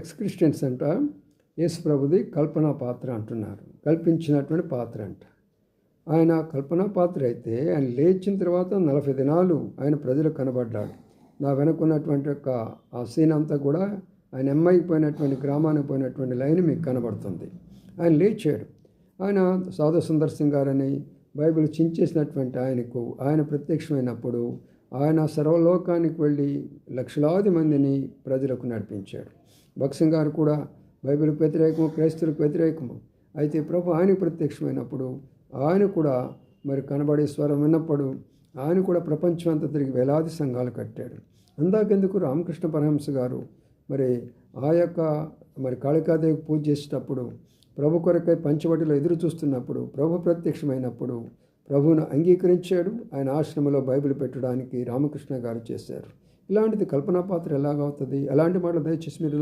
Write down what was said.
X Christians అంట యేసు ప్రభుది కల్పనా పాత్ర అంటున్నారు. కల్పించినటువంటి పాత్ర అంట. ఆయన కల్పనా పాత్ర అయితే ఆయన లేచిన తర్వాత నలభై దినాలు ఆయన ప్రజలకు కనబడ్డాడు. నా వెనుకున్నటువంటి యొక్క ఆ సీన్ అంతా కూడా ఆయన అమ్మాయికి పోయినటువంటి గ్రామానికి పోయినటువంటి లైన్ మీకు కనబడుతుంది. ఆయన లేచాడు. ఆయన సాధు సుందర్ సింగ్ గారని బైబిల్ చించేసినటువంటి ఆయనకు ఆయన ప్రత్యక్షమైనప్పుడు ఆయన సర్వలోకానికి వెళ్ళి లక్షలాది మందిని ప్రజలకు నడిపించాడు. భక్సింగ్ గారు కూడా బైబిల్కి వ్యతిరేకము క్రైస్తులకు వ్యతిరేకము. అయితే ప్రభు ఆయన ప్రత్యక్షమైనప్పుడు ఆయన కూడా మరి కనబడే స్వరం విన్నప్పుడు ఆయన కూడా ప్రపంచం అంతా తిరిగి వేలాది సంఘాలు కట్టాడు. అందాకెందుకు రామకృష్ణ పరహంస గారు మరి ఆ యొక్క మరి కాళికాదేవి పూజ చేసేటప్పుడు ప్రభు కొరకై పంచవటిలో ఎదురు చూస్తున్నప్పుడు ప్రభు ప్రత్యక్షమైనప్పుడు ప్రభువును అంగీకరించాడు. ఆయన ఆశ్రమంలో బైబిల్ పెట్టడానికి రామకృష్ణ గారు చేశారు. ఇలాంటిది కల్పనా పాత్ర ఎలాగవుతుంది? ఎలాంటి మాటలు దయచేసి మీరు